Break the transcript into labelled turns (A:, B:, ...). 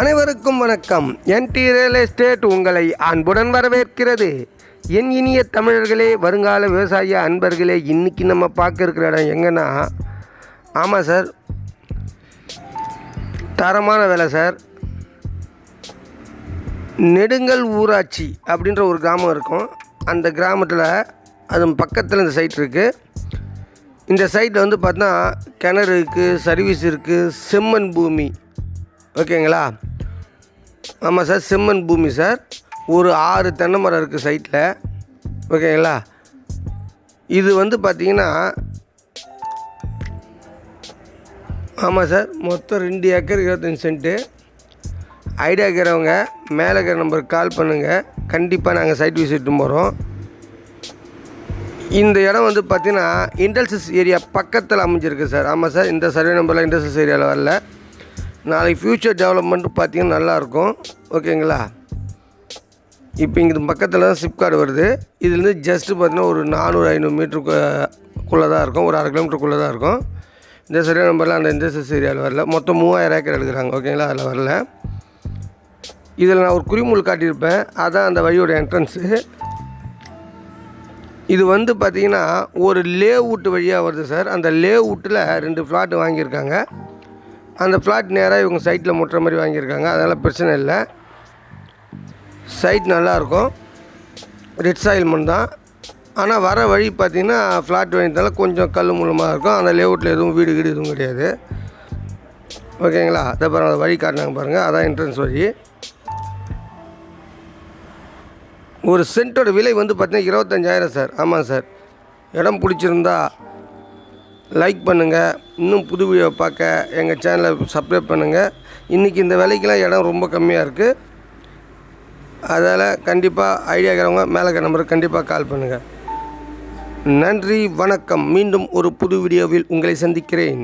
A: அனைவருக்கும் வணக்கம். என்டி real estate உங்களை அன்புடன் வரவேற்கிறது. என் இனிய தமிழர்களே வருங்கால விவசாய அன்பர்களே இன்றைக்கி நம்ம பார்க்க இருக்கிற இடம் எங்கன்னா ஆமாம் சார். தரமான வேலை சார். நெடுங்கல் ஊராட்சி அப்படின்ற ஒரு கிராமம் இருக்கும். அந்த கிராமத்தில் அது பக்கத்தில் இந்த சைட் இருக்குது இந்த சைட்டில் வந்து பார்த்தா கிணறு இருக்குது சர்வீஸ் இருக்குது செம்மண் பூமி. ஓகேங்களா? ஆமாம் சார் செம்மன் பூமி சார். ஒரு ஆறு தென்னை மரம் இருக்குது சைட்டில் ஓகேங்களா? இது வந்து பார்த்தீங்கன்னா ஆமாம் சார் மொத்தம் ரெண்டு ஏக்கர் இருபத்தஞ்சி சென்ட்டு. ஐடியா இருக்கிறவங்க மேலே இருக்கிற நம்பருக்கு கால் பண்ணுங்கள் கண்டிப்பாக நாங்கள் சைட் விசிட்டு போகிறோம் இந்த இடம் வந்து பார்த்திங்கன்னா இண்டஸ்ட்ரியஸ் ஏரியா பக்கத்தில் அமைஞ்சிருக்கு சார். ஆமாம் சார் இந்த சர்வே நம்பரில் இண்டஸ்ட்ரியஸ் ஏரியாவில் வரல. நாளைக்கு ஃப்யூச்சர் டெவலப்மெண்ட் பார்த்தீங்கன்னா நல்லாயிருக்கும். ஓகேங்களா? இப்போ இங்கே பக்கத்தில் தான் சிப்கார்டு வருது. இதுலேருந்து ஜஸ்ட்டு பார்த்தீங்கன்னா ஒரு நானூறு ஐநூறு மீட்டருக்குள்ளே தான் இருக்கும். ஒரு அரை கிலோமீட்டருக்குள்ளே தான் இருக்கும். இந்த சரியான நம்பரில் அந்த இந்த ஏரியாவில் வரல. மொத்தம் மூவாயிரம் ஏக்கர் எடுக்கிறாங்க. ஓகேங்களா? அதில் வரல. இதில் நான் ஒரு குறிமுள் காட்டியிருப்பேன். அதான் அந்த வழியோட என்ட்ரன்ஸு இது வந்து பார்த்திங்கன்னா ஒரு லே அவுட் வழியாக வருது சார் அந்த லே அவுட்டில் ரெண்டு ஃப்ளாட் வாங்கியிருக்காங்க. அந்த ஃப்ளாட் நேராக இவங்க சைட்டில் முட்டுற மாதிரி வாங்கியிருக்காங்க. அதனால் பிரச்சனை இல்லை. சைட் நல்லாயிருக்கும் ரெட் சாயில் மண் தான். ஆனால் வர வழி பார்த்திங்கன்னா ஃப்ளாட் வாங்கினால கொஞ்சம் கல் மூலமாக இருக்கும். அந்த லேஅவுட்டில் எதுவும் வீடு கீடு எதுவும் கிடையாது. ஓகேங்களா? அதை பாருங்கள் வழி காட்டினாங்க பாருங்கள் அதான் என்ட்ரன்ஸ் வழி. ஒரு சென்ட்டோட விலை வந்து பார்த்தீங்கன்னா இருபத்தஞ்சாயிரம் சார். ஆமாம் சார். இடம் பிடிச்சிருந்தா லைக் பண்ணுங்கள் இன்னும் புது வீடியோ பார்க்க எங்கள் சேனலை சப்ஸ்கிரைப் பண்ணுங்கள் இன்றைக்கி இந்த விலைக்கெலாம் இடம் ரொம்ப கம்மியாக இருக்குது அதால் கண்டிப்பாக ஐடியா இருக்கிறவங்க மேலே நம்பருக்கு கண்டிப்பாக கால் பண்ணுங்கள் நன்றி வணக்கம். மீண்டும் ஒரு புது வீடியோவில் உங்களை சந்திக்கிறேன்.